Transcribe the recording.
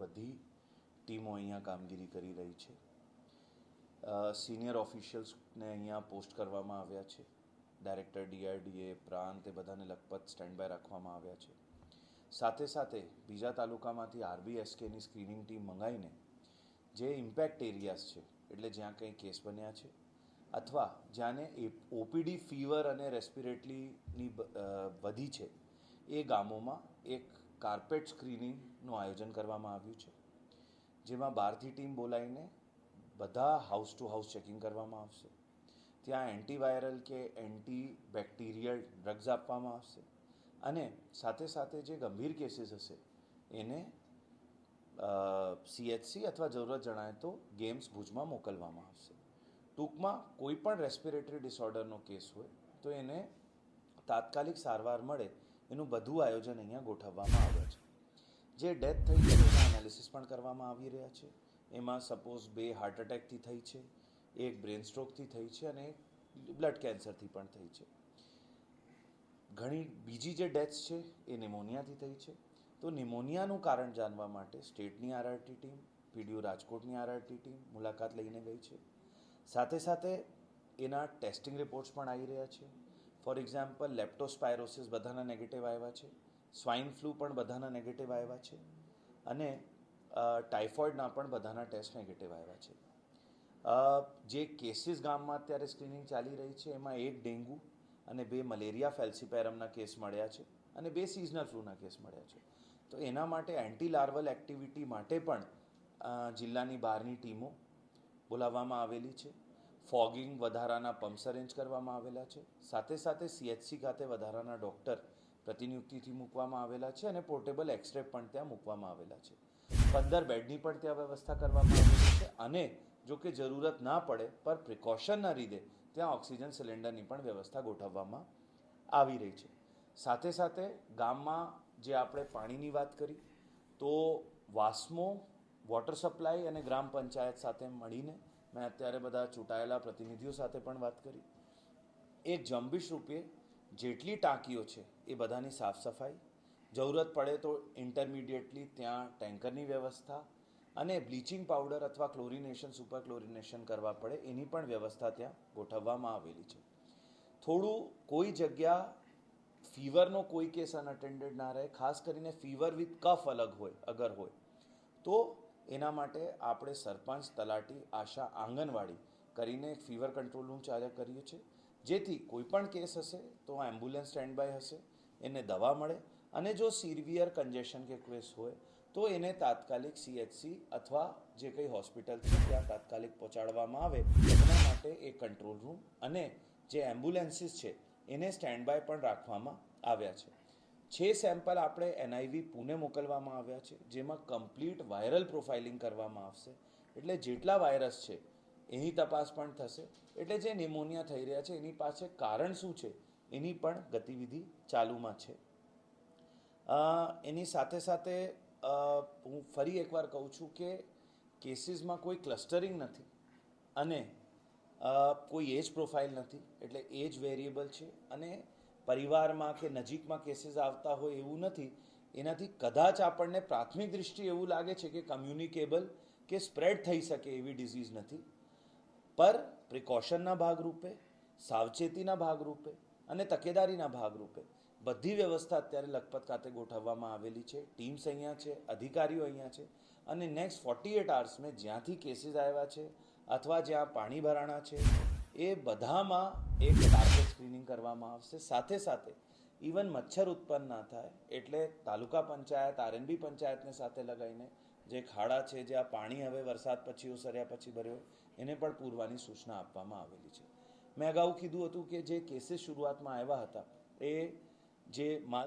બધી ટીમો અહીંયા કામગીરી કરી રહી છે. સિનિયર ઓફિશિયલ્સને અહીંયા પોસ્ટ કરવામાં આવ્યા છે. ડાયરેક્ટર ડીઆરડીએ પ્રાંત એ બધાને લખપત સ્ટેન્ડ બાય રાખવામાં આવ્યા છે. સાથે સાથે બીજા તાલુકામાંથી આરબીએસકેની સ્ક્રીનિંગ ટીમ મંગાવીને જે ઇમ્પેક્ટ એરિયાઝ છે, એટલે જ્યાં કંઈ કેસ બન્યા છે, અથવા જ્યાંને ઓપીડી ફીવર અને રેસ્પિરેટરીની વધી છે, એ ગામોમાં એક કાર્પેટ સ્ક્રીનિંગનું આયોજન કરવામાં આવ્યું છે, જેમાં બહારથી ટીમ બોલાવીને બધા હાઉસ ટુ હાઉસ ચેકિંગ કરવામાં આવશે. ત્યાં એન્ટીવાયરલ કે એન્ટી બેક્ટેરિયલ ડ્રગ્સ આપવામાં આવશે અને સાથે સાથે જે ગંભીર કેસીસ હશે, એને સીએચસી અથવા જરૂરત જણાય તો ગેમ્સ ભુજમાં મોકલવામાં આવશે. ટૂંકમાં કોઈ પણ રેસ્પિરેટરી ડિસઓર્ડરનો કેસ હોય, તો એને તાત્કાલિક સારવાર મળે એનું બધું આયોજન અહીંયા ગોઠવવામાં આવ્યું છે. જે ડેથ થઈ છે, એના એનાલિસિસ પણ કરવામાં આવી રહ્યા છે. એમાં સપોઝ બે હાર્ટ એટેકથી થઈ છે, એક બ્રેન સ્ટ્રોકથી થઈ છે અને બ્લડ કેન્સરથી પણ થઈ છે. ઘણી બીજી જે ડેથ્સ છે, એ નિમોનિયાથી થઈ છે. તો નિમોનિયાનું કારણ જાણવા માટે સ્ટેટની આરઆરટી ટીમ પીડીયુ રાજકોટની આરઆરટી ટીમ મુલાકાત લઈને ગઈ છે. સાથે સાથે એના ટેસ્ટિંગ રિપોર્ટ્સ પણ આવી રહ્યા છે. ફોર એક્ઝામ્પલ લેપ્ટોસ્પાયરોસિસ બધાના નેગેટિવ આવ્યા છે. સ્વાઇન ફ્લૂ પણ બધાના નેગેટિવ આવ્યા છે. અને ટાઇફોઇડના પણ બધાના ટેસ્ટ નેગેટિવ આવ્યા છે. જે કેસીસ ગામમાં અત્યારે સ્ક્રીનિંગ ચાલી રહી છે, એમાં એક ડેન્ગુ અને બે મલેરિયા ફેલ્સીપેરમના કેસ મળ્યા છે અને બે સિઝનલ ફ્લૂના કેસ મળ્યા છે. તો એના માટે એન્ટી લાર્વલ એક્ટિવિટી માટે પણ જિલ્લાની બહારની ટીમો બોલાવવામાં આવેલી છે. ફોગિંગ વધારાના પમ્પ્સ અરેન્જ કરવામાં આવેલા છે. સાથે સાથે સીએચસી ખાતે વધારાના ડૉક્ટર પ્રતિનિયુક્તિથી મૂકવામાં આવેલા છે અને પોર્ટેબલ એક્સરે પણ ત્યાં મૂકવામાં આવેલા છે. પંદર બેડની પણ ત્યાં વ્યવસ્થા કરવામાં આવેલી છે અને જો કે જરૂરત ના પડે, પર પ્રિકોશનના લીધે ત્યાં ઓક્સિજન સિલિન્ડરની પણ વ્યવસ્થા ગોઠવવામાં આવી રહી છે. સાથે સાથે ગામમાં જે આપણે પાણીની વાત કરી, તો વાસ્મો વોટર સપ્લાય અને ગ્રામ પંચાયત સાથે મળીને મેં અત્યારે બધા ચૂંટાયેલા પ્રતિનિધિઓ સાથે પણ વાત કરી. એક જંબિશ રૂપે જેટલી ટાંકીઓ છે એ બધાની સાફ સફાઈ. જરૂરત પડે તો ઇન્ટરમીડિયેટલી ત્યાં ટેન્કરની વ્યવસ્થા અને બ્લીચિંગ પાવડર અથવા ક્લોરિનેશન, સુપર ક્લોરિનેશન કરવા પડે એની પણ વ્યવસ્થા ત્યાં ગોઠવવામાં આવેલી છે. થોડું કોઈ જગ્યા ફીવરનો કોઈ કેસ અનઅટેન્ડેડ ના રહે, ખાસ કરીને ફીવર વિથ કફ અલગ હોય, અગર હોય, તો એના માટે આપણે સરપંચ, તલાટી, આશા, આંગણવાડી કરીને એક ફીવર કંટ્રોલ રૂમ ચાલે કર્યું છે જેથી કોઈ પણ કેસ હશે તો એમ્બ્યુલન્સ સ્ટેન્ડ બાય હશે, એને દવા મળે અને જો સિવિયર કન્જેશન કે કેસ હોય તો એને તાત્કાલિક સીએચસી અથવા જે કંઈ હોસ્પિટલ છે ત્યાં તાત્કાલિક પહોંચાડવામાં આવે. એના માટે એ કંટ્રોલ રૂમ અને જે એમ્બ્યુલન્સીસ છે એને સ્ટેન્ડ બાય પણ રાખવામાં આવ્યા છે. છે સેમ્પલ આપણે એનઆઈવી પુણે મોકલવામાં આવ્યા છે, જેમાં કમ્પ્લીટ વાયરલ પ્રોફાઇલિંગ કરવામાં આવશે, એટલે જેટલા વાયરસ છે, એની તપાસ પણ થશે. એટલે જે નિમોનિયા થઈ રહ્યા છે, એની પાસે કારણ શું છે, એની પણ ગતિવિધિ ચાલુમાં છે. એની સાથે સાથે હું ફરી એકવાર કહું છું કે કેસીસમાં કોઈ ક્લસ્ટરિંગ નથી અને કોઈ એજ પ્રોફાઇલ નથી, એટલે એજ વેરિયેબલ છે અને પરિવારમાં કે નજીકમાં કેસીસ આવતા હોય એવું નથી. એનાથી કદાચ આપણને પ્રાથમિક દૃષ્ટિએ એવું લાગે છે કે કમ્યુનિકેબલ કે સ્પ્રેડ થઈ શકે એવી ડિઝીઝ નથી. પર પ્રિકોશનના ભાગરૂપે, સાવચેતીના ભાગરૂપે અને તકેદારીના ભાગરૂપે બધી વ્યવસ્થા અત્યારે લખપત ખાતે ગોઠવવામાં આવેલી છે. ટીમ્સ અહીંયા છે, અધિકારીઓ અહીંયા છે અને નેક્સ્ટ ફોર્ટી એટ આવર્સમાં જ્યાંથી કેસીસ આવ્યા છે અથવા જ્યાં પાણી ભરાણા છે એ બધામાં એક ટાર્ગેટ સ્ક્રીનિંગ કરવામાં આવશે. સાથે સાથે ઇવન મચ્છર ઉત્પન્ન ના થાય, એટલે તાલુકા પંચાયત આરએનબી પંચાયતને સાથે લગાવીને જે ખાડા છે, જે આ પાણી હવે વરસાદ પછી ઓસર્યા પછી ભર્યો, એને પણ પૂરવાની સૂચના આપવામાં આવેલી છે. મેં અગાઉ કીધું હતું કે જે કેસીસ શરૂઆતમાં આવ્યા હતા, એ જે માલ